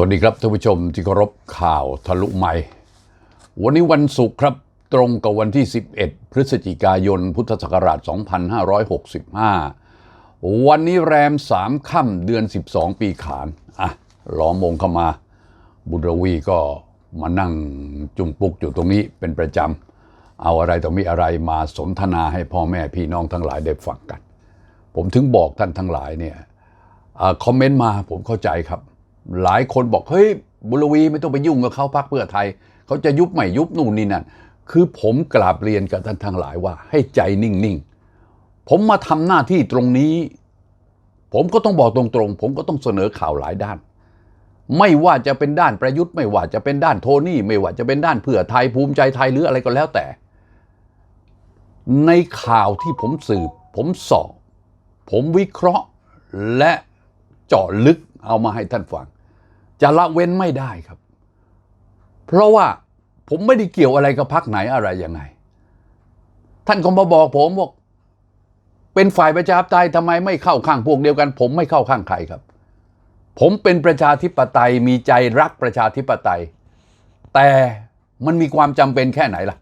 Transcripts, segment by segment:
สวัสดีครับท่านผู้ชมที่เคารพข่าวทะลุไมค์วันนี้วันศุกร์ครับตรงกับวันที่ 11 พฤศจิกายน พุทธศักราช 2565 วันนี้แรม3ค่ำเดือน 12 ปีขานอะล้อมวงเข้ามา บุญรวีก็มานั่งจุงปุกอยู่ตรงนี้เป็นประจำ เอาอะไรต่อมีอะไรมาสนทนาให้พ่อแม่พี่น้องทั้งหลายได้ฟังกัน ผมถึงบอกท่านทั้งหลายเนี่ยอคอมเมนต์มาผมเข้าใจครับ หลายคนบอกเฮ้ยบุรวีไม่ต้องไปยุ่งกับเขาพักเพื่อไทย เขาจะยุบไม่ยุบนู่นนี่นั่นคือผมกราบเรียนกับท่านทั้งหลายว่า ให้ใจนิ่งๆ ผมมาทำหน้าที่ตรงนี้ ผมก็ต้องบอกตรงๆ ผมก็ต้องเสนอข่าวหลายด้าน ไม่ว่าจะเป็นด้านประยุทธ์ ไม่ว่าจะเป็นด้านโทนี่ ไม่ว่าจะเป็นด้านเพื่อไทยภูมิใจไทยหรืออะไรก็แล้วแต่ ในข่าวที่ผมสืบ ผมสอบ ผมวิเคราะห์และเจาะลึกเอามาให้ท่านฟัง จะละเว้นไม่ได้ครับ เพราะว่าผมไม่ได้เกี่ยวอะไรกับพักไหนอะไรยังไง ท่านก็มาบอกผมบอกเป็นฝ่ายประชาธิปไตยทำไมไม่เข้าข้างพวกเดียวกัน ผมไม่เข้าข้างใครครับ ผมเป็นประชาธิปไตยมีใจรักประชาธิปไตย แต่มันมีความจำเป็นแค่ไหนล่ะ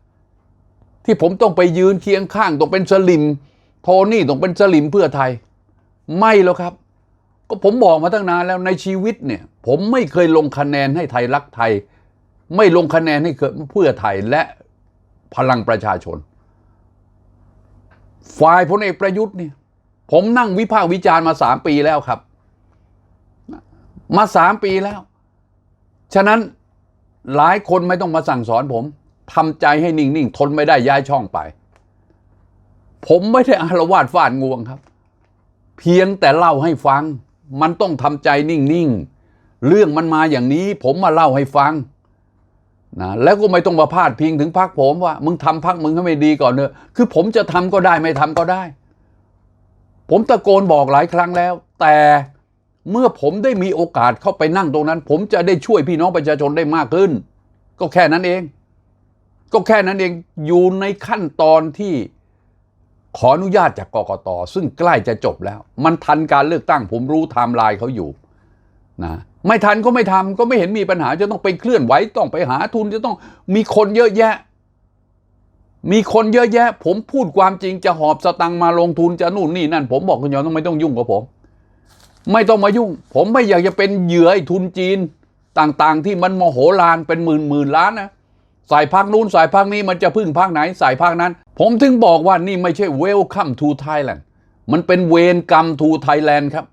ที่ผมต้องไปยืนเคียงข้างต้องเป็นสลิม โทนี่ต้องเป็นสลิมเพื่อไทย ไม่แล้วครับ ก็ผมบอกมาตั้งนานแล้วในชีวิตเนี่ย ผมไม่เคยลงคะแนนให้ไทยรักไทย ไม่ลงคะแนนให้เพื่อไทยและพลังประชาชน ฝ่ายพลเอกประยุทธ์เนี่ย ผมนั่งวิพากษ์วิจารณ์มาสามปีแล้วครับ มาสามปีแล้ว ฉะนั้นหลายคนไม่ต้องมาสั่งสอนผมทำใจให้นิ่ง ๆ ทนไม่ได้ย้ายช่องไป ผมไม่ได้อารวาสฟาดงวงครับ เพียงแต่เล่าให้ฟัง มันต้องทำใจนิ่งๆ เรื่องมันมาอย่างนี้ผมมาเล่าให้ฟังนะแล้วก็ไม่ต้องมาพาดพิงถึงพักผมว่า มึงทำพักมึงให้ไม่ดีก่อนเนอะคือผมจะทำก็ได้ไม่ทำก็ได้ ผมตะโกนบอกหลายครั้งแล้ว แต่เมื่อผมได้มีโอกาสเข้าไปนั่งตรงนั้น ผมจะได้ช่วยพี่น้องประชาชนได้มากขึ้น ก็แค่นั้นเอง ก็แค่นั้นเองอยู่ในขั้นตอนที่ ขออนุญาตจากกกตซึ่งใกล้จะจบแล้ว มันทันการเลือกตั้ง ผมรู้ไทม์ไลน์เขาอยู่นะไม่ทันก็ไม่ทำก็ไม่เห็นมีปัญหาจะต้องไปเคลื่อนไหวต้องไปหาทุนจะต้องมีคนเยอะแยะ มีคนเยอะแยะ ผมพูดความจริงจะหอบสตังมาลงทุนจะนู่นนี่นั่น ผมบอกคุณยอมต้องไม่ต้องยุ่งกับผม ไม่ต้องมายุ่ง ผมไม่อยากจะเป็นเหยื่อไอ้ทุนจีนต่างๆ ที่มันโมโหลานเป็นหมื่นหมื่นล้านนะ สายพักนู้นสายพักนี้มันจะพึ่งพักไหนสายพักนั้น ผมถึงบอกว่านี่ไม่ใช่ Welcome to Thailand มันเป็นเวรกรรม to Thailand ครับ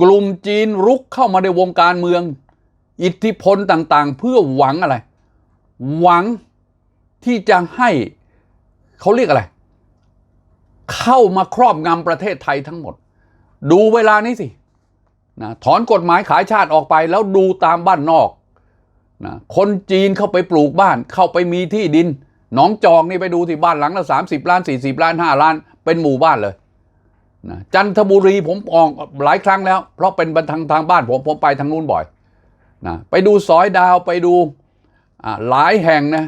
กลุ่มจีนรุกเข้ามาในวงการเมือง อิทธิพลต่างๆ เพื่อหวังอะไร หวังที่จะให้เขาเรียกอะไร เข้ามาครอบงำประเทศไทยทั้งหมด ดูเวลานี้สินะถอนกฎหมายขายชาติออกไปแล้วดูตามบ้านนอก นะคนจีนเข้าไปปลูกบ้าน เข้าไปมีที่ดิน หนองจอกนี่ไปดูที่บ้านหลังละสามสิบล้านสี่สิบล้านห้าล้าน เป็นหมู่บ้านเลยนะจันทบุรีผมออกหลายครั้งแล้ว เพราะเป็นบรรทางทางบ้านผมผมไปทางนู้นบ่อยนะไปดูสอยดาวไปดูหลายแห่งนะ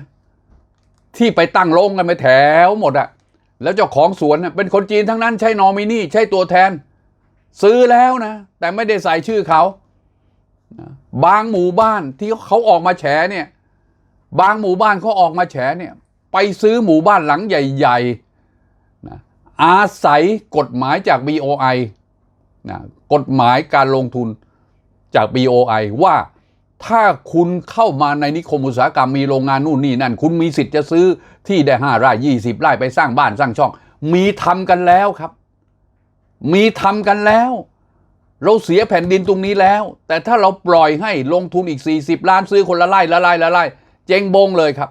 ที่ไปตั้งโรงกันไปแถวหมดอะแล้วเจ้าของสวนเป็นคนจีนทั้งนั้นใช้นอมินี่ใช้ตัวแทน ซื้อแล้วนะ แต่ไม่ได้ใส่ชื่อเขา บางหมู่บ้านที่เขาออกมาแฉเนี่ย บางหมู่บ้านเขาออกมาแฉเนี่ย ไปซื้อหมู่บ้านหลังใหญ่ๆนะอาศัยกฎหมายจาก BOI นะกฎหมายการลงทุนจาก BOI ว่าถ้าคุณเข้ามาในนิคมอุตสาหกรรมมีโรงงานนู่นนี่นั่น คุณมีสิทธิ์จะซื้อที่ได้ห้าไร่ยี่สิบไร่ไปสร้างบ้านสร้างช่อง มีทำกันแล้วครับ มีทำกันแล้ว เราเสียแผ่นดินตรงนี้แล้ว แต่ถ้าเราปล่อยให้ลงทุนอีก 40 ล้านซื้อคนละไร่ละไร่ละไร่เจ๊งบงเลยครับ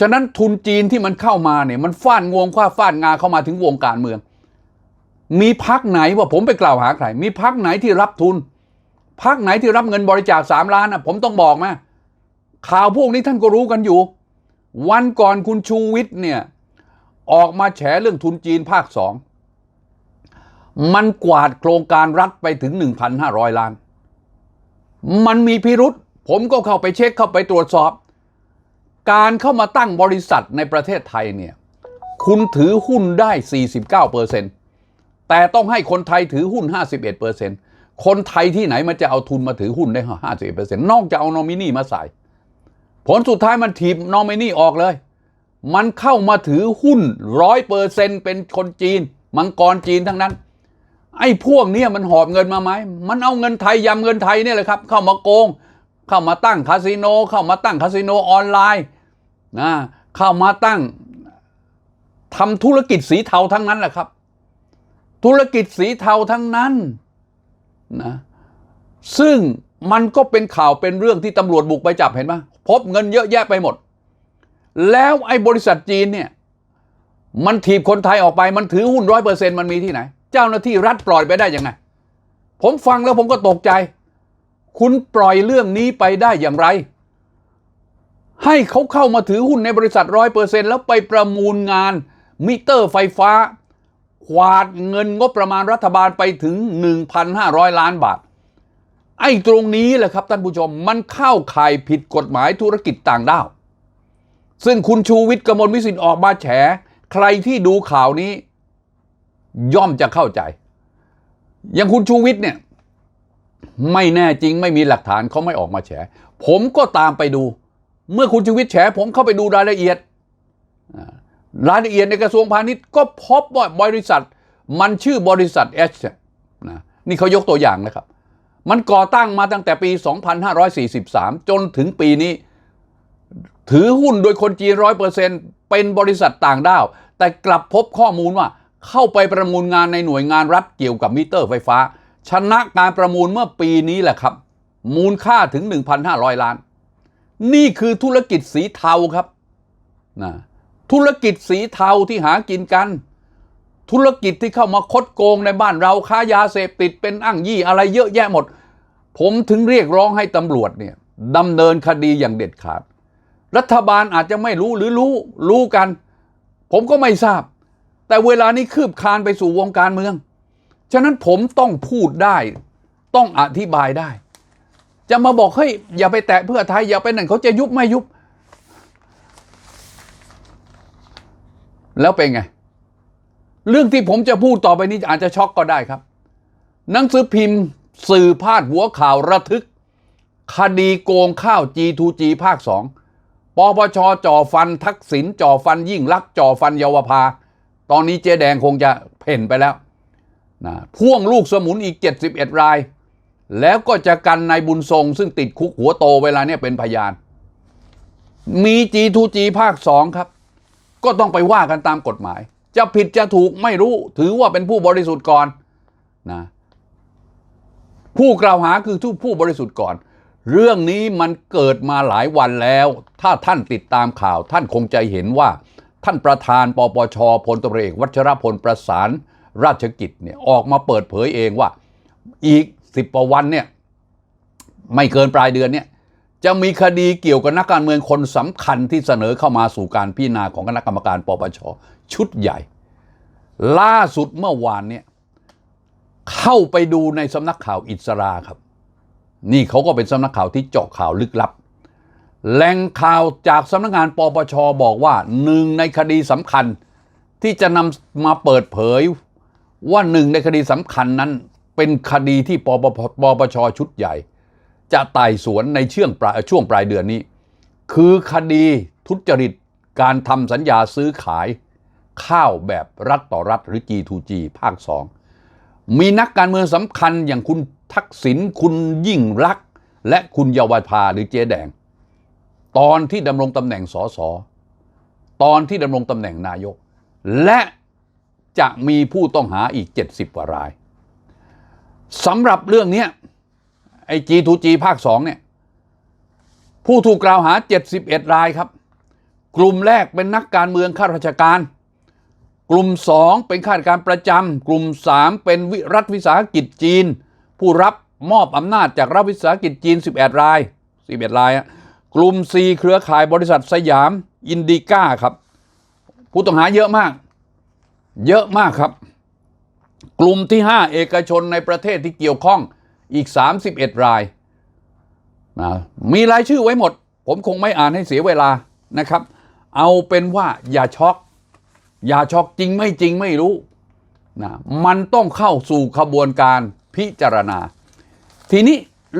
ฉะนั้นทุนจีนที่มันเข้ามาเนี่ยมันฟาดงวงคว้าฟาดงาเข้ามาถึงวงการเมือง มีพักไหนว่าผมไปกล่าวหาใคร มีพักไหนที่รับทุน พักไหนที่รับเงินบริจาคสามล้านนะผมต้องบอกนะข่าวพวกนี้ท่านก็รู้กันอยู่ วันก่อนคุณชูวิทย์เนี่ยออกมาแฉเรื่องทุนจีนภาคสอง มันกวาดโครงการรัฐไปถึง 1,500 ล้าน มันมีพิรุษผมก็เข้าไปเช็คเข้าไปตรวจสอบ การเข้ามาตั้งบริษัทในประเทศไทยเนี่ย คุณถือหุ้นได้ 49%แต่ต้องให้คนไทยถือหุ้น 51%คนไทยที่ไหนมันจะเอาทุนมาถือหุ้นได้ห้าสิบเปอร์เซ็นต์นอกจากเอานอมินีมาใส่ ผลสุดท้ายมันถีบนอมินีออกเลย มันเข้ามาถือหุ้นร้อยเปอร์เซ็นเป็นคนจีน มังกรจีนทั้งนั้น ไอ้พวกนี้มันหอบเงินมาไหม มันเอาเงินไทยยำเงินไทยเนี่ยแหละครับ เข้ามาโกง เข้ามาตั้งคาสิโน เข้ามาตั้งคาสิโนออนไลน์นะเข้ามาตั้งทำธุรกิจสีเทาทั้งนั้นแหละครับ ธุรกิจสีเทาทั้งนั้นนะซึ่งมันก็เป็นข่าวเป็นเรื่องที่ตำรวจบุกไปจับเห็นไหมพบเงินเยอะแยะไปหมด แล้วไอ้บริษัทจีนเนี่ย มันถีบคนไทยออกไปมันถือหุ้นร้อยเปอร์เซ็นต์มันมีที่ไหน เจ้าหน้าที่รัฐปล่อยไปได้ยังไง ผมฟังแล้วผมก็ตกใจ คุณปล่อยเรื่องนี้ไปได้อย่างไร ให้เขาเข้ามาถือหุ้นในบริษัทร้อยเปอร์เซ็นแล้วไปประมูลงาน มิเตอร์ไฟฟ้าควาดเงินงบประมาณรัฐบาลไปถึง 1,500 ล้านบาท ไอ้ตรงนี้แหละครับท่านผู้ชมมันเข้าข่ายผิดกฎหมายธุรกิจต่างด้าว ซึ่งคุณชูวิทย์กมลวิสิทธิ์ออกมาแฉ ใครที่ดูข่าวนี้ ย่อมจะเข้าใจ อย่างคุณชูวิทย์เนี่ย ไม่แน่จริงไม่มีหลักฐานเขาไม่ออกมาแฉ ผมก็ตามไปดู เมื่อคุณชูวิทย์แฉ ผมเข้าไปดูรายละเอียดรายละเอียดในกระทรวงพาณิชย์ก็พบว่าบริษัท มันชื่อบริษัทเอชนะนี่เขายกตัวอย่างนะครับ มันก่อตั้งมาตั้งแต่ปี 2543 จนถึงปีนี้ ถือหุ้นโดยคนจีนร้อยเปอร์เซ็นเป็นบริษัทต่างด้าว แต่กลับพบข้อมูลว่า เข้าไปประมูลงานในหน่วยงานรัฐเกี่ยวกับมิเตอร์ไฟฟ้า ชนะการประมูลเมื่อปีนี้แหละครับ มูลค่าถึง 1,500 ล้าน นี่คือธุรกิจสีเทาครับนะธุรกิจสีเทาที่หากินกัน ธุรกิจที่เข้ามาคดโกงในบ้านเราค้ายาเสพติดเป็นอ้างยี่อะไรเยอะแยะหมด ผมถึงเรียกร้องให้ตำรวจเนี่ยดำเนินคดีอย่างเด็ดขาด รัฐบาลอาจจะไม่รู้หรือรู้รู้กัน ผมก็ไม่ทราบ แต่เวลานี้คืบคลานไปสู่วงการเมือง ฉะนั้นผมต้องพูดได้ ต้องอธิบายได้ จะมาบอกเฮ้ยอย่าไปแตะเพื่อไทยอย่าไปนั่นเขาจะยุบไม่ยุบ แล้วเป็นไง เรื่องที่ผมจะพูดต่อไปนี้อาจจะช็อกก็ได้ครับ หนังสือพิมพ์สื่อพาดหัวข่าวระทึก คดีโกงข้าว G2G ภาคสองปปชจ่อฟันทักษิณจ่อฟันยิ่งลักษณ์จ่อฟันเยาวภา ตอนนี้เจ๊แดงคงจะเพ่นไปแล้วนะพ่วงลูกสมุนอีก 71 ราย แล้วก็จะกันนายบุญทรง ซึ่งติดคุกหัวโตเวลาเนี้ยเป็นพยาน มี G2G ภาคสองครับ ก็ต้องไปว่ากันตามกฎหมาย จะผิดจะถูกไม่รู้ถือว่าเป็นผู้บริสุทธิ์ก่อนนะผู้กล่าวหาคือทุกผู้บริสุทธิ์ก่อน เรื่องนี้มันเกิดมาหลายวันแล้ว ถ้าท่านติดตามข่าวท่านคงจะเห็นว่า ท่านประธานปปชพลตรเอกวัชรพลประสานราชกิจเนี่ยออกมาเปิดเผยเองว่าอีกสิบกว่าวันเนี่ยไม่เกินปลายเดือนเนี่ยจะมีคดีเกี่ยวกับนักการเมืองคนสำคัญที่เสนอเข้ามาสู่การพิจารณาของคณะกรรมการปปชชุดใหญ่ ล่าสุดเมื่อวานเนี่ยเข้าไปดูในสำนักข่าวอิสราครับ นี่เขาก็เป็นสำนักข่าวที่เจาะข่าวลึกลับ แหล่งข่าวจากสำนักงานปปชบอกว่าหนึ่งในคดีสำคัญ ที่จะนำมาเปิดเผย ว่าหนึ่งในคดีสำคัญนั้น เป็นคดีที่ปปปปชชุดใหญ่ จะไต่สวนในช่วงปลายช่วงปลายเดือนนี้ คือคดีทุจริตการทำสัญญาซื้อขาย ข้าวแบบรัฐต่อรัฐหรือ G2G ภาคสองมีนักการเมืองสำคัญอย่างคุณทักษิณคุณยิ่งรัก และคุณเยาวภาหรือเจ๊แดง ตอนที่ดำรงตำแหน่งสสตอนที่ดำรงตำแหน่งนายก และจะมีผู้ต้องหาอีก 70กว่ารายสำหรับเรื่องนี้ไอ้ G2G ภาค2เนี่ยผู้ถูกกล่าวหา 71 รายครับ กลุ่มแรกเป็นนักการเมืองข้าราชการ กลุ่ม 2 เป็นข้าราชการประจำ กลุ่ม 3 เป็นวิรัฐวิสาหกิจจีน ผู้รับมอบอำนาจจากรัฐวิสาหกิจจีน 11 ราย 11 รายอะ กลุ่ม 4 เครือข่ายบริษัทสยามอินดิก้าครับ ผู้ต้องหาเยอะมาก เยอะมากครับ กลุ่มที่ 5 เอกชนในประเทศที่เกี่ยวข้องอีก 31 รายนะมีรายชื่อไว้หมด ผมคงไม่อ่านให้เสียเวลานะครับ เอาเป็นว่าอย่าช็อก อย่าช็อกจริงไม่จริงไม่รู้นะมันต้องเข้าสู่ขบวนการพิจารณา ทีนี้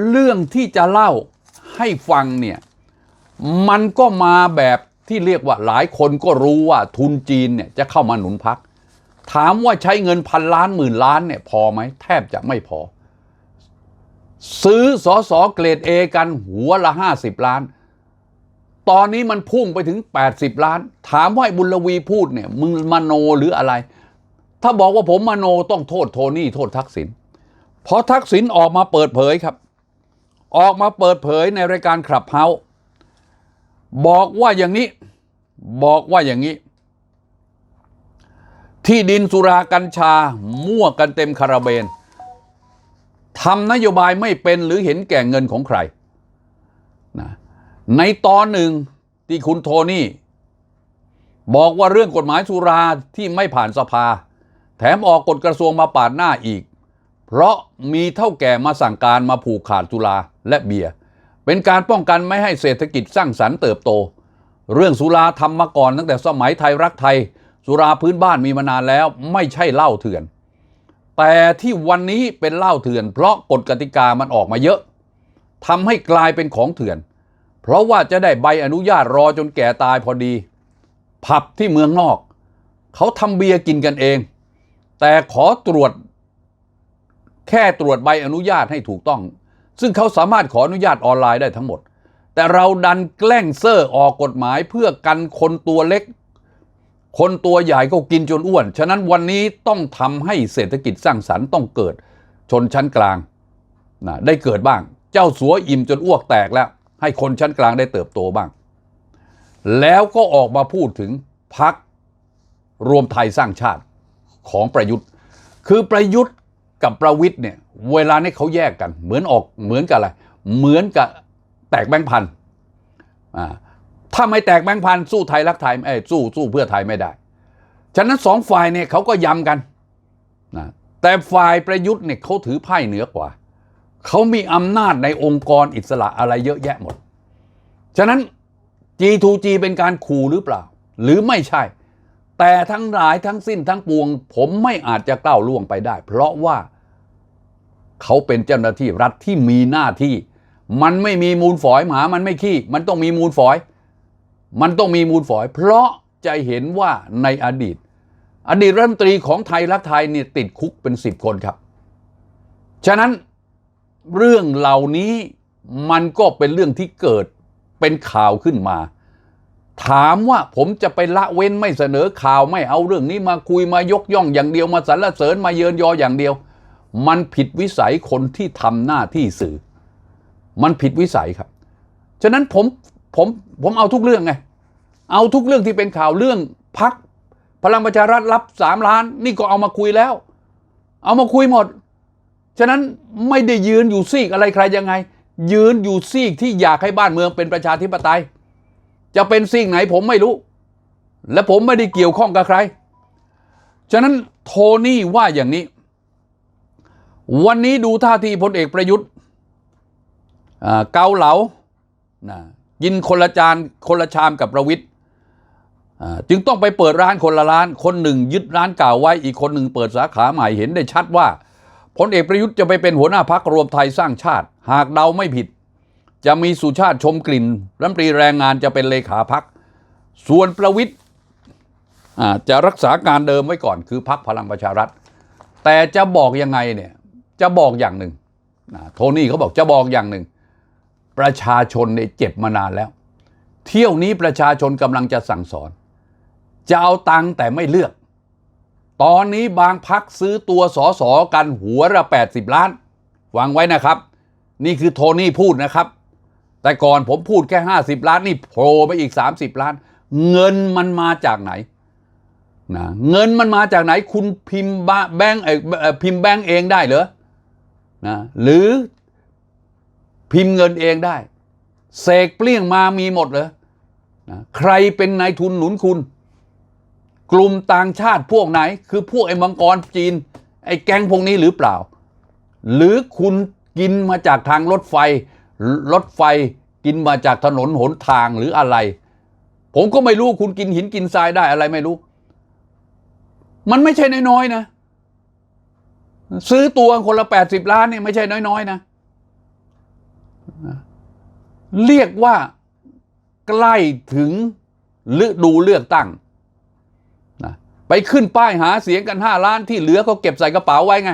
เรื่องที่จะเล่าให้ฟังเนี่ย มันก็มาแบบที่เรียกว่าหลายคนก็รู้ว่าทุนจีนเนี่ยจะเข้ามาหนุนพัก ถามว่าใช้เงินพันล้านหมื่นล้านเนี่ยพอไหมแทบจะไม่พอ ซื้อสอสอเกรดเอกันหัวละห้าสิบล้าน ตอนนี้มันพุ่งไปถึง 80 ล้าน ถามว่าบุญลวีพูดเนี่ยมึงมโนหรืออะไร ถ้าบอกว่าผมมโนต้องโทษโทนี่โทษทักษิณเพราะทักษิณออกมาเปิดเผยครับ ออกมาเปิดเผยในรายการขับเฮา บอกว่าอย่างนี้ บอกว่าอย่างนี้ ที่ดินสุรากัญชา มั่วกันเต็มคาราเบนทำนโยบายไม่เป็นหรือเห็นแก่เงินของใครนะในตอนหนึ่งที่คุณโทนี่ บอกว่าเรื่องกฎหมายสุราที่ไม่ผ่านสภา แถมออกกฎกระทรวงมาปาดหน้าอีก เพราะมีเท่าแก่มาสั่งการมาผูกขาดสุราและเบียร์ เป็นการป้องกันไม่ให้เศรษฐกิจสร้างสรรค์เติบโต เรื่องสุราทำมาก่อนตั้งแต่สมัยไทยรักไทย สุราพื้นบ้านมีมานานแล้วไม่ใช่เหล้าเถื่อน แต่ที่วันนี้เป็นเหล้าเถื่อน เพราะกฎกติกามันออกมาเยอะทำให้กลายเป็นของเถื่อน เพราะว่าจะได้ใบอนุญาตรอจนแก่ตายพอดี ผับที่เมืองนอก เขาทำเบียร์กินกันเอง แต่ขอตรวจ แค่ตรวจใบอนุญาตให้ถูกต้อง ซึ่งเขาสามารถขออนุญาตออนไลน์ได้ทั้งหมด แต่เราดันแกล้งเซอร์ออกกฎหมายเพื่อกันคนตัวเล็ก คนตัวใหญ่ก็กินจนอ้วน ฉะนั้นวันนี้ต้องทำให้เศรษฐกิจสร้างสรรค์ต้องเกิด ชนชั้นกลางนะได้เกิดบ้าง เจ้าสัวอิ่มจนอ้วกแตกแล้ว ให้คนชั้นกลางได้เติบโตบ้าง แล้วก็ออกมาพูดถึงพักรวมไทยสร้างชาติของประยุทธ์ คือประยุทธ์ กับประวิทย์เนี่ยเวลานี้เขาแยกกัน เหมือนออกเหมือนกับอะไร เหมือนกับแตกแบงค์พันอ่าถ้าไม่แตกแบงค์พันสู้ไทยรักไทยเอ้สู้สู้เพื่อไทยไม่ได้ ฉะนั้นสองฝ่ายเนี่ยเขาก็ย้ำกันนะแต่ฝ่ายประยุทธ์เนี่ยเขาถือไพ่เหนือกว่า เขามีอำนาจในองค์กรอิสระอะไรเยอะแยะหมด ฉะนั้น G2G เป็นการขู่หรือเปล่า หรือไม่ใช่ แต่ทั้งหลายทั้งสิ้นทั้งปวง ผมไม่อาจจะก้าวล่วงไปได้ เพราะว่าเขาเป็นเจ้าหน้าที่รัฐที่มีหน้าที่ มันไม่มีมูลฝอยหมามันไม่ขี้ มันต้องมีมูลฝอย มันต้องมีมูลฝอย เพราะจะเห็นว่าในอดีต อดีตรัฐมนตรีของไทยรักไทยเนี่ยติดคุกเป็นสิบคนครับ ฉะนั้นเรื่องเหล่านี้มันก็เป็นเรื่องที่เกิดเป็นข่าวขึ้นมา ถามว่าผมจะไปละเว้นไม่เสนอข่าวไม่เอาเรื่องนี้มาคุยมายกย่องอย่างเดียวมาสรรเสริญมาเยินยออย่างเดียว มันผิดวิสัยคนที่ทำหน้าที่สื่อ มันผิดวิสัยครับ ฉะนั้นผมผมผมเอาทุกเรื่องไง เอาทุกเรื่องที่เป็นข่าวเรื่องพักพลังประชารัฐรับสามล้าน นี่ก็เอามาคุยแล้ว เอามาคุยหมด ฉะนั้นไม่ได้ยืนอยู่ซีกอะไรใครยังไง ยืนอยู่ซีกที่อยากให้บ้านเมืองเป็นประชาธิปไตย จะเป็นซีกไหนผมไม่รู้ และผมไม่ได้เกี่ยวข้องกับใคร ฉะนั้นโทนี่ว่าอย่างนี้ วันนี้ดูท่าทีพลเอกประยุทธ์เกาเหลานะกินคนละจานคนละชามกับประวิทย์จึงต้องไปเปิดร้านคนละร้าน คนหนึ่งยึดร้านเก่าไว้อีกคนหนึ่งเปิดสาขาใหม่เห็นได้ชัดว่าพลเอกประยุทธ์จะไปเป็นหัวหน้าพักรวมไทยสร้างชาติ หากเดาไม่ผิด จะมีสุชาติชมกลิ่นรัฐมนตรีแรงงานจะเป็นเลขาพัก ส่วนประวิทย์จะรักษาการเดิมไว้ก่อนคือพักพลังประชารัฐ แต่จะบอกยังไงเนี่ยจะบอกอย่างหนึ่งโทนี่เขาบอกจะบอกอย่างหนึ่ง ประชาชนเนี่ยเจ็บมานานแล้ว เที่ยวนี้ประชาชนกำลังจะสั่งสอน จะเอาตังแต่ไม่เลือก ตอนนี้บางพักซื้อตัวสอสอกันหัวละ 80 ล้านวางไว้นะครับ นี่คือโทนี่พูดนะครับ แต่ก่อนผมพูดแค่ 50 ล้านนี่โผล่ไปอีก 30 ล้าน เงินมันมาจากไหนนะเงินมันมาจากไหนคุณพิมพ์บะแบงก์พิมพ์แบงก์เองได้เหรอนะหรือพิมพ์เงินเองได้เสกเปลี่ยงมามีหมดเลยนะใครเป็นนายทุนหนุนคุณ กลุ่มต่างชาติพวกไหน คือพวกไอ้มังกรจีน ไอ้แก๊งพวกนี้หรือเปล่า หรือคุณกินมาจากทางรถไฟ รถไฟกินมาจากถนนหนทางหรืออะไร ผมก็ไม่รู้คุณกินหินกินทรายได้อะไรไม่รู้ มันไม่ใช่น้อยๆนะ ซื้อตัวคนละแปดสิบล้านเนี่ยไม่ใช่น้อยๆนะ เรียกว่าใกล้ถึงฤดูเลือกตั้งนะไปขึ้นป้ายหาเสียงกัน5ล้านที่เหลือก็เก็บใส่กระเป๋าไว้ไง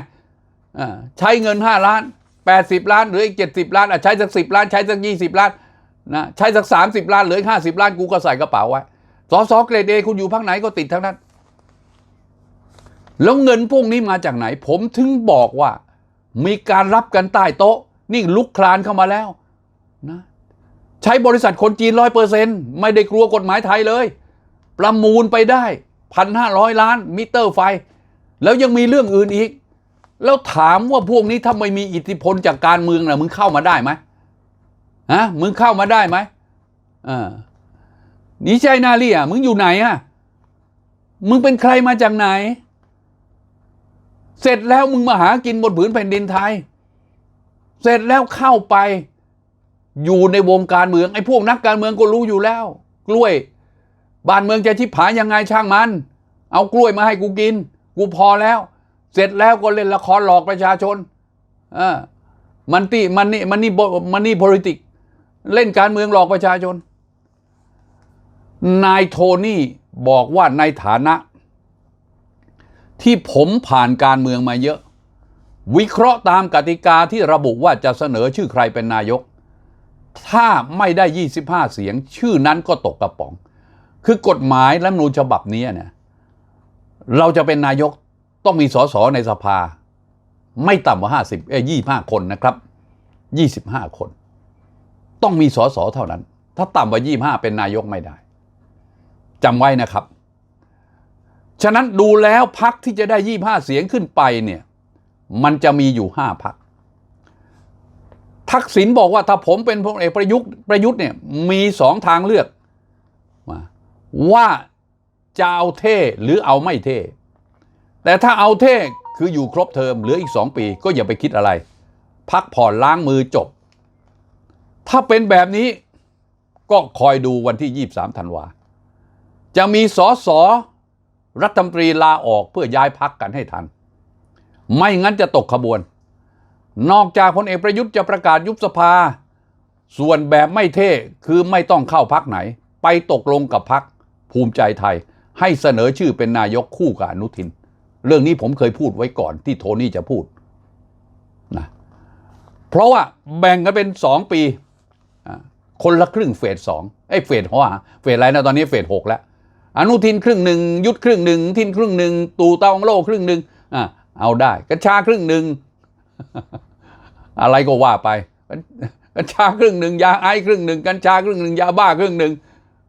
ใช้เงิน5ล้าน 80 ล้านหลืออีก 70 ล้านอะใช้สัก 10 ล้านใช้สัก 20 ล้านนะใช้สัก 30 ล้านเหลืออีก50 ล้านกูก็ใส่กระเป๋าไว้สอสอเกรดเอคุณอยู่พักไหนก็ติดทั้งนั้น แล้วเงินพวกนี้มาจากไหน ผมถึงบอกว่า มีการรับกันใต้โต๊ะ นี่ลุกคลานเข้ามาแล้วนะใช้บริษัทคนจีนร้อยเปอร์เซ็นต์ไม่ได้กลัวกฎหมายไทยเลย ประมูลไปได้พันห้าร้อยล้านมิเตอร์ไฟ แล้วยังมีเรื่องอื่นอีก แล้วถามว่าพวกนี้ถ้าไม่มีอิทธิพลจากการเมืองนะมึงเข้ามาได้ไหมฮะมึงเข้ามาได้ไหมอ่านี่ใช่นาลีอะมึงอยู่ไหนอะมึงเป็นใครมาจากไหน เสร็จแล้วมึงมาหากินบนผืนแผ่นดินไทย เสร็จแล้วเข้าไป อยู่ในวงการเมืองไอ้พวกนักการเมืองก็รู้อยู่แล้ว กล้วย บ้านเมืองจะชิบหายยังไงช่างมัน เอากล้วยมาให้กูกิน กูพอแล้ว เสร็จแล้วก็เล่นละครหลอกประชาชนอ่ามันตีมันนี่มันนี่มันนี่ politics เล่นการเมืองหลอกประชาชน นายโทนี่บอกว่าในฐานะ ที่ผมผ่านการเมืองมาเยอะ วิเคราะห์ตามกติกาที่ระบุว่าจะเสนอชื่อใครเป็นนายก ถ้าไม่ได้ 25 เสียง ชื่อนั้นก็ตกกระป๋อง คือกฎหมายรัฐมนูญฉบับนี้เนี่ยเราจะเป็นนายก ต้องมีสสในสภา ไม่ต่ำกว่า 50เอ้ย25คนนะครับ 25 คน ต้องมีสสเท่านั้น ถ้าต่ำกว่า 25 เป็นนายกไม่ได้จำไว้นะครับ ฉะนั้นดูแล้วพักที่จะได้ 25 เสียงขึ้นไปเนี่ยมันจะมีอยู่ 5พักทักษิณบอกว่าถ้าผมเป็นพลเอกประยุทธ์ประยุทธ์เนี่ยมีสองทางเลือกว่าว่าจะเอาเท่หรือเอาไม่เท่ แต่ถ้าเอาเท่คืออยู่ครบเทอมเหลืออีกสองปีก็อย่าไปคิดอะไร พักผ่อนล้างมือจบ ถ้าเป็นแบบนี้ก็คอยดูวันที่ 23ธันวา จะมีสอสอรัฐมนตรีลาออกเพื่อย้ายพักกันให้ทัน ไม่งั้นจะตกขบวน นอกจากพลเอกประยุทธ์จะประกาศยุบสภา ส่วนแบบไม่เท่คือไม่ต้องเข้าพักไหน ไปตกลงกับพักภูมิใจไทย ให้เสนอชื่อเป็นนายกคู่กับอนุทิน เรื่องนี้ผมเคยพูดไว้ก่อนที่โทนี่จะพูดนะเพราะว่าแบ่งกันเป็นสองปี คนละครึ่งเฟสสองไอ้เฟสหัวเฟสอะไรนะตอนนี้เฟสหกแล้วอนุทินครึ่งหนึ่งยุทธครึ่งหนึ่งทินครึ่งหนึ่งตูเตองโลครึ่งหนึ่งอะเอาได้กัญชาครึ่งหนึ่งอะไรก็ว่าไปกัญชาครึ่งหนึ่งยาไอครึ่งหนึ่งกัญชาครึ่งหนึ่งยาบ้าครึ่งหนึ่ง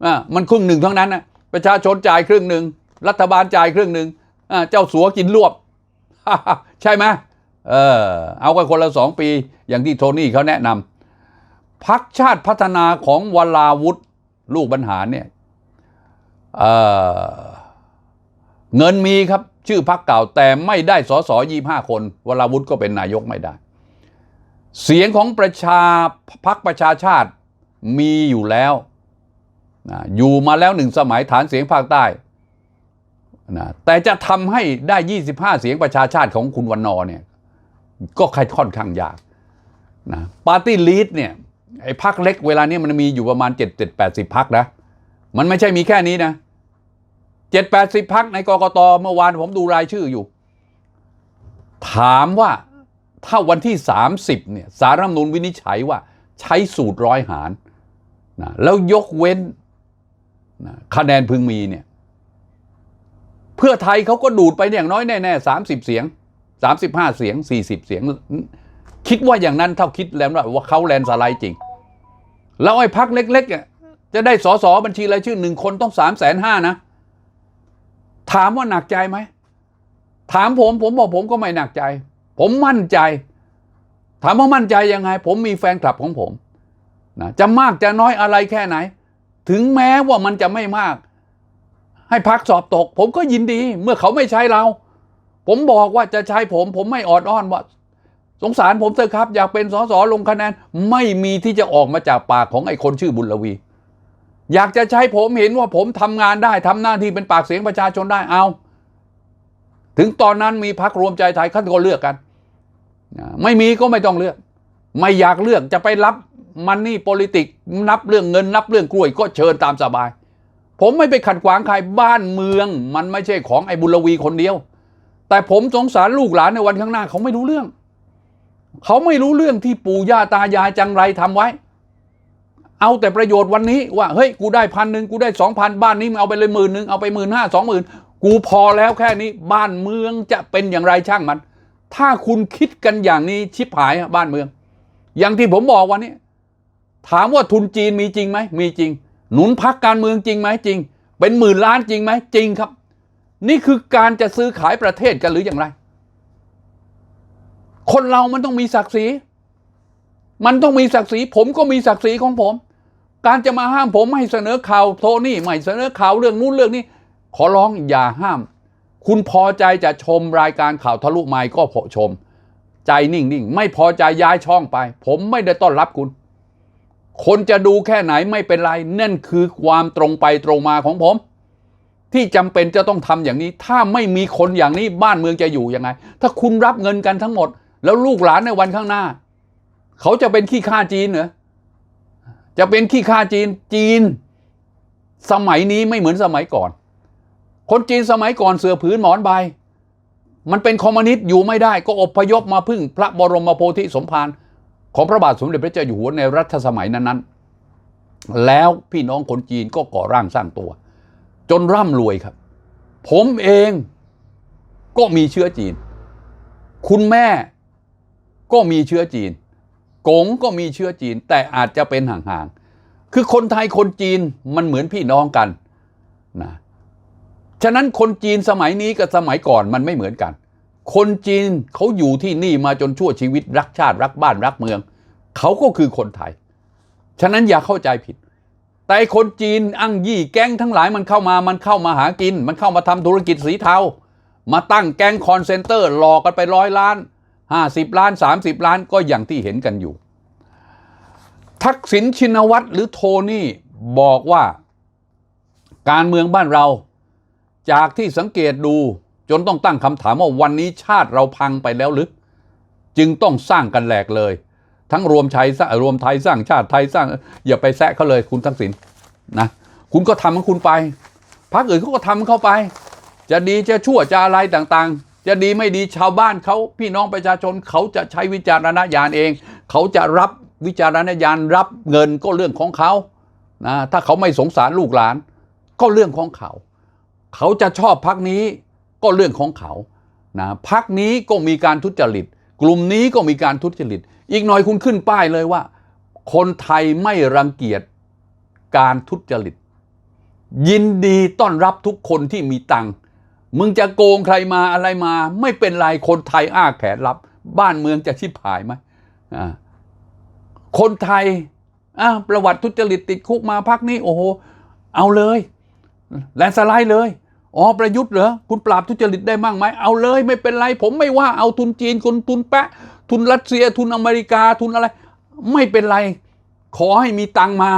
อะมันครึ่งหนึ่งทั้งนั้นนะประชาชนจ่ายครึ่งหนึ่งรัฐบาลจ่ายครึ่งหนึ่ง เจ้าสัวกินรวบ ใช่ไหมเออเอากันคนละสองปีอย่างที่โทนี่เขาแนะนำพักชาติพัฒนาของวลาวุธลูกบรรหารเนี่ยเเงินมีครับ ชื่อพักเก่าแต่ไม่ได้สอสอยี่ห้าคน วลาวุธก็เป็นนายกไม่ได้ เสียงของประชาพักประชาชาติมีอยู่แล้วอยู่มาแล้วหนึ่งสมัยฐานเสียงภาคใต้ นะแต่จะทำให้ได้ 25 เสียงประชาชาติของคุณวันนอเนี่ยก็ค่อนข้างยากนะปาร์ตี้ลีดเนี่ยไอ้พักเล็กเวลานี้มันมีอยู่ประมาณ 7 7 80พักนะ มันไม่ใช่มีแค่นี้นะ 7 80พักในกกตเมื่อวานผมดูรายชื่ออยู่ ถามว่าถ้าวันที่ 30เนี่ยสารรัฐมนูญวินิจฉัยว่าใช้สูตรร้อยหารนะแล้วยกเว้นนะคะแนนพึงมีเนี่ย เพื่อไทยเขาก็ดูดไปอย่างน้อยแน่ๆสามสิบเสียงสามสิบห้าเสียงสี่สิบเสียง คิดว่าอย่างนั้นเท่าคิดแล้วว่าเขาแลนสไลด์จริง แล้วไอ้พักเล็กๆอะจะได้สอสอบัญชีรายชื่อหนึ่งคนต้องสามแสนห้านะ ถามว่าหนักใจไหม ถามผมผมบอกผมก็ไม่หนักใจ ผมมั่นใจ ถามว่ามั่นใจยังไง ผมมีแฟนคลับของผมนะจะมากจะน้อยอะไรแค่ไหน ถึงแม้ว่ามันจะไม่มาก ให้พักสอบตก ผมก็ยินดี เมื่อเขาไม่ใช้เรา ผมบอกว่าจะใช้ผม ผมไม่ออดอ้อนว่า สงสารผมเถอะครับ อยากเป็นสสลงคะแนนไม่มีที่จะออกมาจากปากของไอ้คนชื่อบุญลวี อยากจะใช้ผมเห็นว่าผมทำงานได้ทำหน้าที่เป็นปากเสียงประชาชนได้เอา ถึงตอนนั้นมีพักรวมใจไทยขั้นก็เลือกกันไม่มีก็ไม่ต้องเลือก ไม่อยากเลือกจะไปรับมันนี่ politics นับเรื่องเงินนับเรื่องกล้วยก็เชิญตามสบาย ผมไม่ไปขัดขวางใครบ้านเมือง มันไม่ใช่ของไอ้บุญลวีคนเดียว แต่ผมสงสารลูกหลานในวันข้างหน้าเขาไม่รู้เรื่อง เขาไม่รู้เรื่องที่ปู่ย่าตายายจังไรทำไว้ เอาแต่ประโยชน์วันนี้ว่าเฮ้ยกูได้พันหนึ่งกูได้สองพันบ้านนี้มึงเอาไปเลยหมื่นหนึ่งเอาไปหมื่นห้าสองหมื่นกูพอแล้วแค่นี้ บ้านเมืองจะเป็นอย่างไรช่างมัน ถ้าคุณคิดกันอย่างนี้ชิบหายบ้านเมือง อย่างที่ผมบอกวันนี้ ถามว่าทุนจีนมีจริงไหมมีจริง หนุนพักการเมืองจริงไหมจริง เป็นหมื่นล้านจริงไหมจริงครับ นี่คือการจะซื้อขายประเทศกันหรืออย่างไร คนเรามันต้องมีศักดิ์ศรี มันต้องมีศักดิ์ศรี ผมก็มีศักดิ์ศรีของผม การจะมาห้ามผมไม่เสนอข่าวโทนี่ไม่เสนอข่าวเรื่องนู้นเรื่องนี้ ขอร้องอย่าห้าม คุณพอใจจะชมรายการข่าวทะลุไมค์ก็พอชม ใจนิ่งๆไม่พอใจย้ายช่องไป ผมไม่ได้ต้อนรับคุณ คนจะดูแค่ไหนไม่เป็นไรนั่นคือความตรงไปตรงมาของผม ที่จำเป็นจะต้องทำอย่างนี้ ถ้าไม่มีคนอย่างนี้บ้านเมืองจะอยู่ยังไง ถ้าคุณรับเงินกันทั้งหมด แล้วลูกหลานในวันข้างหน้า เขาจะเป็นขี้ข้าจีนเหรอจะเป็นขี้ข้าจีนจีน สมัยนี้ไม่เหมือนสมัยก่อน คนจีนสมัยก่อนเสือผืนหมอนใบมันเป็นคอมมิวนิสต์อยู่ไม่ได้ ก็อพยพมาพึ่งพระบรมโพธิสมภาร ของพระบาทสมเด็จพระเจ้าอยู่หัวในรัชสมัยนั้นๆ แล้วพี่น้องคนจีนก็ก่อร่างสร้างตัว จนร่ำรวยครับ ผมเองก็มีเชื้อจีน คุณแม่ก็มีเชื้อจีน กงก็มีเชื้อจีน แต่อาจจะเป็นห่างๆ คือคนไทยคนจีนมันเหมือนพี่น้องกันนะ ฉะนั้นคนจีนสมัยนี้กับสมัยก่อนมันไม่เหมือนกัน คนจีนเขาอยู่ที่นี่มาจนชั่วชีวิตรักชาติรักบ้านรักเมือง เขาก็คือคนไทย ฉะนั้นอย่าเข้าใจผิด แต่คนจีนอั้งยี่แก๊งทั้งหลายมันเข้ามามันเข้ามาหากิน มันเข้ามาทำธุรกิจสีเทา มาตั้งแก๊งคอนเซนเตอร์หลอกกันไปร้อยล้าน50ล้าน30ล้านก็อย่างที่เห็นกันอยู่ ทักษิณชินวัตรหรือโทนี่บอกว่า การเมืองบ้านเรา จากที่สังเกตดู จนต้องตั้งคำถามว่าวันนี้ชาติเราพังไปแล้วหรือ จึงต้องสร้างกันแหลกเลย ทั้งรวมไทยสร้างรวมไทยสร้างชาติไทยสร้าง อย่าไปแซะเขาเลยคุณทักษิณนะคุณก็ทำของคุณไปพรรคอื่นเขาก็ทำเข้าไป จะดีจะชั่วจะอะไรต่างๆ จะดีไม่ดีชาวบ้านเขาพี่น้องประชาชนเขาจะใช้วิจารณญาณเอง เขาจะรับวิจารณญาณรับเงินก็เรื่องของเขานะถ้าเขาไม่สงสารลูกหลาน ก็เรื่องของเขา เขาจะชอบพักนี้ ก็เรื่องของเขานะพักนี้ก็มีการทุจริต กลุ่มนี้ก็มีการทุจริต อีกหน่อยคุณขึ้นป้ายเลยว่า คนไทยไม่รังเกียจการทุจริต ยินดีต้อนรับทุกคนที่มีตังค์มึงจะโกงใครมาอะไรมา ไม่เป็นไรคนไทยอ้าแขนรับ บ้านเมืองจะชิบหายไหมคนไทยประวัติทุจริตติดคุกมาพักนี้ โอ้โห เอาเลย แลนสไลด์เลย อ๋อประยุทธ์เหรอคุณปราบทุจริตได้มั่งไหมเอาเลยไม่เป็นไร ผมไม่ว่าเอาทุนจีนคุณทุนแปะ ทุนรัสเซียทุนอเมริกาทุนอะไร ไม่เป็นไร ขอให้มีตังมา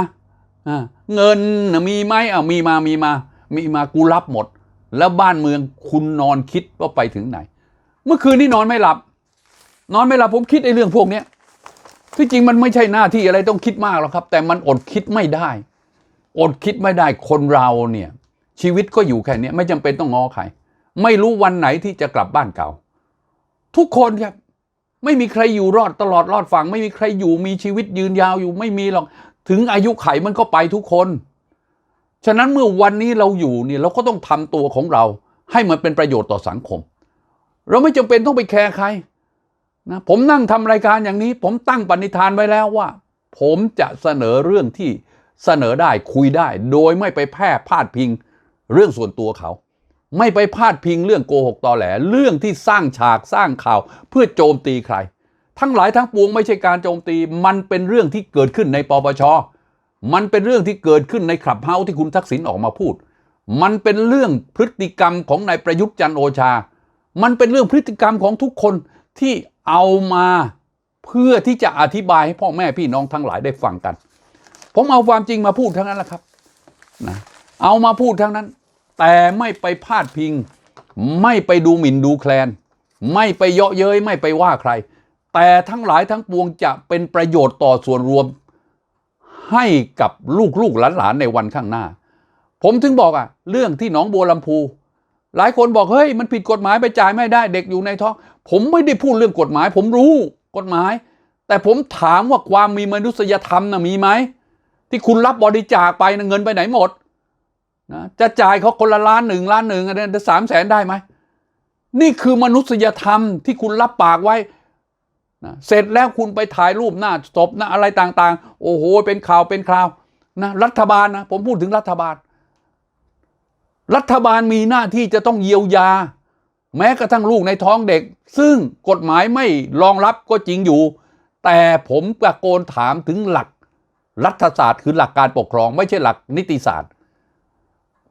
เงินมีไหมอ่ามีมามีมา มีมากูรับหมด แล้วบ้านเมืองคุณนอนคิดว่าไปถึงไหน เมื่อคืนนี้นอนไม่หลับ นอนไม่หลับผมคิดไอ้เรื่องพวกเนี้ที่จริงมันไม่ใช่หน้าที่อะไรต้องคิดมากหรอกครับ แต่มันอดคิดไม่ได้ อดคิดไม่ได้คนเราเนี่ย ชีวิตก็อยู่แค่เนี้ยไม่จำเป็นต้องงอใครไม่รู้วันไหนที่จะกลับบ้านเก่า ทุกคนครับ ไม่มีใครอยู่รอดตลอดรอดฝั่งไม่มีใครอยู่มีชีวิตยืนยาวอยู่ไม่มีหรอก ถึงอายุไขมันก็ไปทุกคน ฉะนั้นเมื่อวันนี้เราอยู่เนี่ยเราก็ต้องทำตัวของเรา ให้มันเป็นประโยชน์ต่อสังคม เราไม่จำเป็นต้องไปแคร์ใครนะผมนั่งทำรายการอย่างนี้ ผมตั้งปณิธานไว้แล้วว่า ผมจะเสนอเรื่องที่เสนอได้คุยได้ โดยไม่ไปแพร่พาดพิง เรื่องส่วนตัวเขา ไม่ไปพาดพิงเรื่องโกหกตอแหล เรื่องที่สร้างฉากสร้างข่าวเพื่อโจมตีใคร ทั้งหลายทั้งปวงไม่ใช่การโจมตี มันเป็นเรื่องที่เกิดขึ้นในปปช มันเป็นเรื่องที่เกิดขึ้นในคลับเฮาที่คุณทักษิณออกมาพูด มันเป็นเรื่องพฤติกรรมของนายประยุทธ์จันโอชา มันเป็นเรื่องพฤติกรรมของทุกคนที่เอามาเพื่อที่จะอธิบายให้พ่อแม่พี่น้องทั้งหลายได้ฟังกัน ผมเอาความจริงมาพูดทั้งนั้นแหละครับนะเอามาพูดทั้งนั้น แต่ไม่ไปพาดพิง ไม่ไปดูหมิ่นดูแคลน ไม่ไปเยาะเย้ยไม่ไปว่าใคร แต่ทั้งหลายทั้งปวงจะเป็นประโยชน์ต่อส่วนรวม ให้กับลูกลูกๆหลานๆในวันข้างหน้า ผมถึงบอกอะเรื่องที่หนองบัวลำพู หลายคนบอกเฮ้ยมันผิดกฎหมายไปจ่ายไม่ได้เด็กอยู่ในท้อง ผมไม่ได้พูดเรื่องกฎหมาย ผมรู้กฎหมาย แต่ผมถามว่าความมีมนุษยธรรมนะมีไหมที่คุณรับบริจาคไปนะเงินไปไหนหมด นะจะจ่ายเขาคนละล้านหนึ่งล้านหนึ่งอะไรสามแสนได้ไหม นี่คือมนุษยธรรมที่คุณรับปากไว้นะเสร็จแล้วคุณไปถ่ายรูปหน้าศพน้าอะไรต่างๆ โอ้โห เป็นข่าวเป็นคราวนะรัฐบาลนะผมพูดถึงรัฐบาล รัฐบาลมีหน้าที่จะต้องเยียวยา แม้กระทั่งลูกในท้องเด็ก ซึ่งกฎหมายไม่รองรับก็จริงอยู่ แต่ผมตะโกนถามถึงหลักรัฐศาสตร์คือหลักการปกครอง ไม่ใช่หลักนิติศาสตร์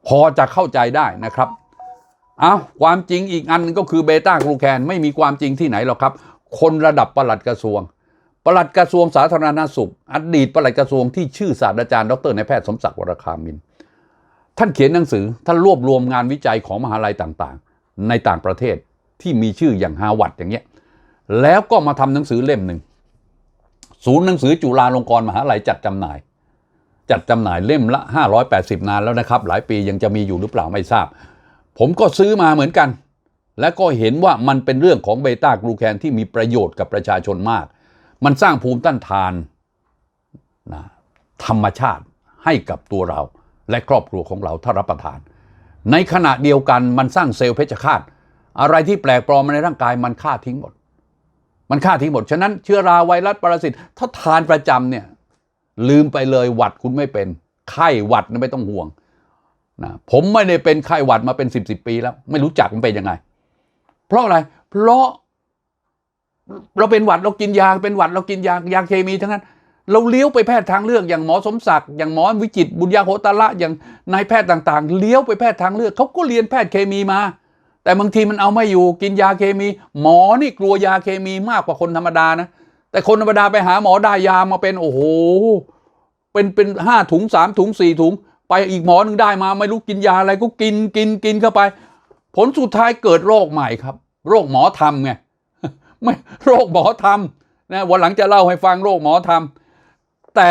พอจะเข้าใจได้นะครับเอาความจริงอีกอันหนึงก็คือเบต้ากลูแคนไม่มีความจริงที่ไหนหรอกครับ คนระดับปลัดกระทรวงปลัดกระทรวงสาธารณสุข อดีตปลัดกระทรวงที่ชื่อศาสตราจารย์ดรนายแพทย์สมศักดิ์วรคามิน ท่านเขียนหนังสือท่านรวบรวมงานวิจัยของมหาลัยต่างๆ ในต่างประเทศที่มีชื่ออย่างฮาวาดอย่างเงี้ยแล้วก็มาทำหนังสือเล่มหนึ่งศูนย์หนังสือจุฬาลงกรณ์มหาลัยจัดจำหน่าย จัดจำหน่ายเล่มละ 580 นานแล้วนะครับ หลายปียังจะมีอยู่หรือเปล่าไม่ทราบ ผมก็ซื้อมาเหมือนกัน และก็เห็นว่ามันเป็นเรื่องของเบต้ากลูแคนที่มีประโยชน์กับประชาชนมาก มันสร้างภูมิต้านทานนะธรรมชาติให้กับตัวเรา และครอบครัวของเราถ้ารับประทาน ในขณะเดียวกันมันสร้างเซลล์เพชฌฆาตอะไรที่แปลกปลอมมาในร่างกายมันฆ่าทิ้งหมด มันฆ่าทิ้งหมด ฉะนั้นเชื้อราไวรัสปรสิตถ้าทานประจำเนี่ย ลืมไปเลยหวัดคุณไม่เป็น ไข้หวัดไม่ต้องห่วงนะผมไม่ได้เป็นไข้หวัดมาเป็นสิบสิบปีแล้ว ไม่รู้จักมันเป็นยังไง เพราะอะไร เพราะ เราเป็นหวัดเรากินยาเป็นหวัดเรากินยายาเคมีทั้งนั้น เราเลี้ยวไปแพทย์ทางเลือกอย่างหมอสมศักดิ์อย่างหมอวิจิตบุญญาโหตละอย่างนายแพทย์ต่างๆ เลี้ยวไปแพทย์ทางเลือกเขาก็เรียนแพทย์เคมีมา แต่บางทีมันเอาไม่อยู่กินยาเคมี หมอนี่กลัวยาเคมีมากกว่าคนธรรมดานะ แต่คนธรรมดาไปหาหมอได้ยามาเป็นโอ้โห เป็นเป็นห้าถุงสามถุงสี่ถุง ไปอีกหมอหนึ่งได้มา ไม่รู้กินยาอะไรก็กินกินกินเข้าไป ผลสุดท้ายเกิดโรคใหม่ครับ โรคหมอทำไงไม่โรคหมอทำนะวันหลังจะเล่าให้ฟังโรคหมอทำแต่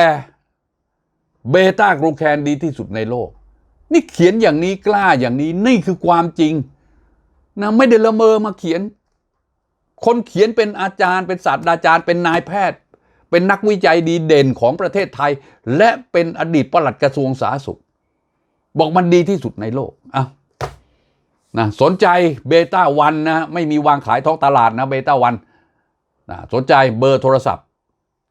เบต้ากลูแคนดีที่สุดในโลก นี่เขียนอย่างนี้กล้าอย่างนี้นี่คือความจริงนะไม่ได้ละเมอมาเขียน คนเขียนเป็นอาจารย์ เป็นศาสตราจารย์ เป็นนายแพทย์ เป็นนักวิจัยดีเด่นของประเทศไทย และเป็นอดีตปลัดกระทรวงสาธารณสุข บอกมันดีที่สุดในโลกอะนะสนใจเบต้าวันนะไม่มีวางขายท้องตลาดนะเบต้าวันนะสนใจเบอร์โทรศัพท์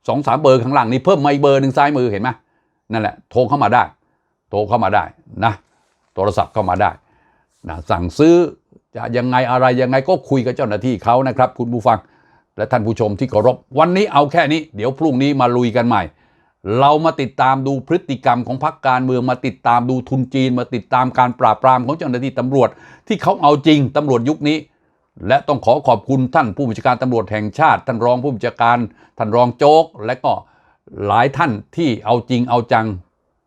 สองสามเบอร์ข้างหลังนี้เพิ่มมาอีกเบอร์หนึ่งซ้ายมือเห็นไหมนั่นแหละโทรเข้ามาได้ โทรเข้ามาได้นะโทรศัพท์เข้ามาได้นะสั่งซื้อ จะยังไงอะไรยังไงก็คุยกับเจ้าหน้าที่เขานะครับ คุณผู้ฟังและท่านผู้ชมที่เคารพวันนี้เอาแค่นี้ เดี๋ยวพรุ่งนี้มาลุยกันใหม่ เรามาติดตามดูพฤติกรรมของพรรคการเมืองมาติดตามดูทุนจีน มาติดตามการปราบปรามของเจ้าหน้าที่ตำรวจ ที่เขาเอาจริงตำรวจยุคนี้ และต้องขอขอบคุณท่านผู้บัญชาการตำรวจแห่งชาติ ท่านรองผู้บัญชาการ ท่านรองโจ๊ก และก็หลายท่านที่เอาจริงเอาจัง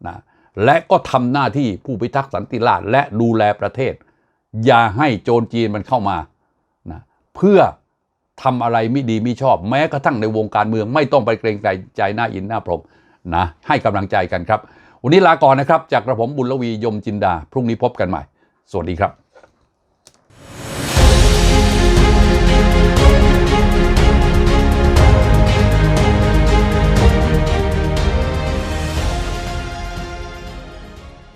นะและก็ทำหน้าที่ผู้พิทักษ์สันติราษฎร์และดูแลประเทศ อย่าให้โจรจีนมันเข้ามานะเพื่อทำอะไรไม่ดีไม่ชอบ แม้กระทั่งในวงการเมืองไม่ต้องไปเกรงใจใจหน้าอินหน้าพรมนะให้กำลังใจกันครับ วันนี้ลาก่อนนะครับ จากกระผมบุญลวียมจินดา พรุ่งนี้พบกันใหม่ สวัสดีครับ